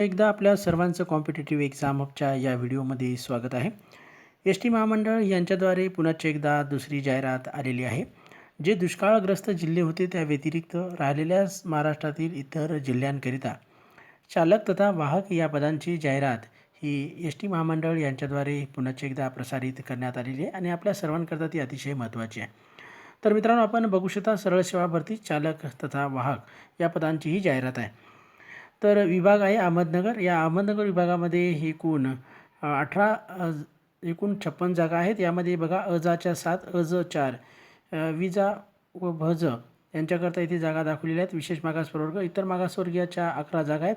एकदा आपल्या सर्वांचं कॉम्पिटेटिव्ह एक्झामच्या या व्हिडिओमध्ये स्वागत आहे. एस टी महामंडळ यांच्याद्वारे पुन्हा एकदा दुसरी जाहिरात आलेली आहे. जे दुष्काळग्रस्त जिल्हे होते त्या व्यतिरिक्त राहिलेल्या महाराष्ट्रातील इतर जिल्ह्यांकरिता चालक तथा वाहक या पदांची जाहिरात ही एस टी महामंडळ यांच्याद्वारे पुन्हा एकदा प्रसारित करण्यात आलेली आहे आणि आपल्या सर्वांकरता ती अतिशय महत्त्वाची आहे. तर मित्रांनो आपण बघू शकता सरळ सेवा भरती चालक तथा वाहक या पदांची ही जाहिरात आहे. तर विभाग आहे अहमदनगर. या अहमदनगर विभागामध्ये एकूण अठरा एकूण छप्पन जागा आहेत. यामध्ये बघा अजाच्या सात अज चार विजा व भज यांच्याकरता इथे जागा दाखवलेल्या आहेत. विशेष मागास प्रवर्ग इतर मागासवर्गीयाच्या अकरा जागा आहेत.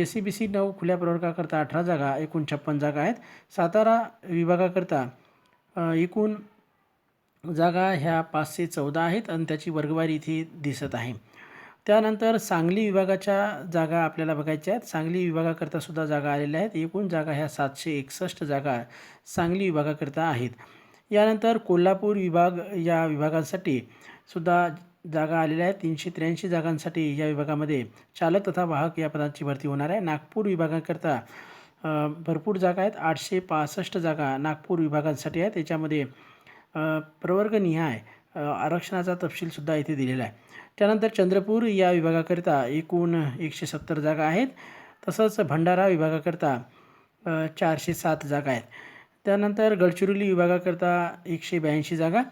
एस सी बी सी नऊ खुल्या प्रवर्गाकरता अठरा जागा एकूण छप्पन जागा आहेत. सातारा विभागाकरता एकूण जागा ह्या पाचशे चौदा आहेत आणि त्याची वर्गवारी इथे दिसत आहे. त्यानंतर सांगली विभागाच्या जागा आपल्याला बघायच्या आहेत. सांगली विभागाकरता सुद्धा जागा आलेल्या आहेत. एकूण जागा ह्या सातशे एकसष्ट जागा सांगली विभागाकरता आहेत. यानंतर कोल्हापूर विभाग या विभागासाठी सुद्धा जागा आलेल्या आहेत. तीनशे त्र्याऐंशी जागांसाठी या विभागामध्ये चालक तथा वाहक या पदांची भरती होणार आहे. नागपूर विभागाकरता भरपूर जागा आहेत. आठशे पासष्ट जागा नागपूर विभागांसाठी आहेत. त्याच्यामध्ये प्रवर्गनिहाय आरक्षणाचा तपशीलसुद्धा इथे दिलेला आहे. त्यानंतर चंद्रपूर या विभागाकरिता एकूण एकशे सत्तर जागा आहेत. तसंच भंडारा विभागाकरता चारशे सात जागा आहेत. त्यानंतर गडचिरोली विभागाकरता एकशे ब्याऐंशी जागा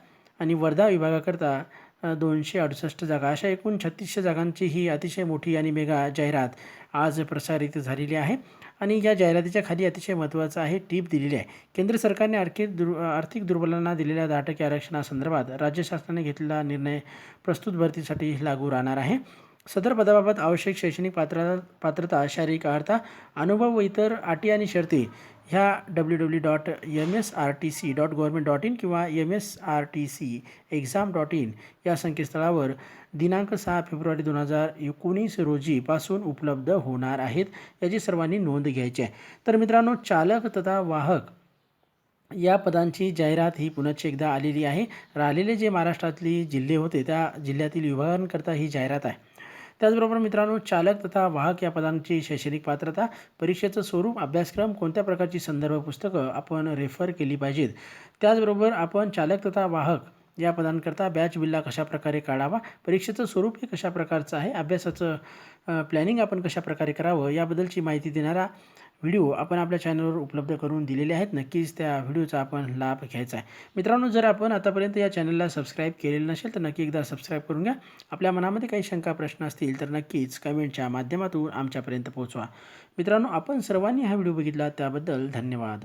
आणि वर्धा विभागाकरता दोनशे अडुसष्ट जागा. अशा एकूण छत्तीसशे जागांची ही अतिशय मोठी आणि मेगा जाहिरात आज प्रसारित झालेली आहे. आणि या जाहिरातीच्या खाली अतिशय महत्त्वाचं आहे टीप दिलेली आहे. केंद्र सरकारने आर्थिक दुर् आर्थिक दुर्बलांना दिलेल्या दहा टक्के आरक्षणासंदर्भात राज्य शासनाने घेतलेला निर्णय प्रस्तुत भरतीसाठी लागू राहणार आहे. सदर पदाबाबत आवश्यक शैक्षणिक पात्रता पात्रता शारीरिक अर्हता अनुभव व इतर अटी आणि शर्ती ह्या W W dot M S R T C dot government dot in किंवा M S R T C exam dot in या संकेतस्थळावर दिनांक सहा फेब्रुवारी दोन हजार एकोणीस रोजीपासून उपलब्ध होणार आहेत याची सर्वांनी नोंद घ्यायची आहे. तर मित्रांनो चालक तथा वाहक या पदांची जाहिरात ही पुनश्च एकदा आलेली आहे. राहिलेले जे महाराष्ट्रातली जिल्हे होते त्या जिल्ह्यातील विभागांकरता ही जाहिरात आहे. त्याचबरोबर मित्रांनो चालक तथा वाहक या पदांची शैक्षणिक पात्रता परीक्षेचं स्वरूप अभ्यासक्रम कोणत्या प्रकारची संदर्भ पुस्तकं आपण रेफर केली पाहिजेत? त्याचबरोबर आपण चालक तथा वाहक या पदांकरता बॅच बिल्ला कशा प्रकारे काढावा परीक्षेचं स्वरूप हे कशा प्रकारचं आहे अभ्यासाचं प्लॅनिंग आपण कशा प्रकारे करावं याबद्दलची माहिती देणारा व्हिडिओ आपण आपल्या चॅनलवर उपलब्ध करून दिलेले आहेत. नक्कीच त्या व्हिडिओचा आपण लाभ घ्यायचा आहे. मित्रांनो जर आपण आतापर्यंत या चॅनलला सबस्क्राईब केलेलं नसेल तर नक्की एकदा सबस्क्राईब करून घ्या. आपल्या मनामध्ये काही शंका प्रश्न असतील तर नक्कीच कमेंटच्या माध्यमातून आमच्यापर्यंत पोहोचवा. मित्रांनो आपण सर्वांनी हा व्हिडिओ बघितला त्याबद्दल धन्यवाद.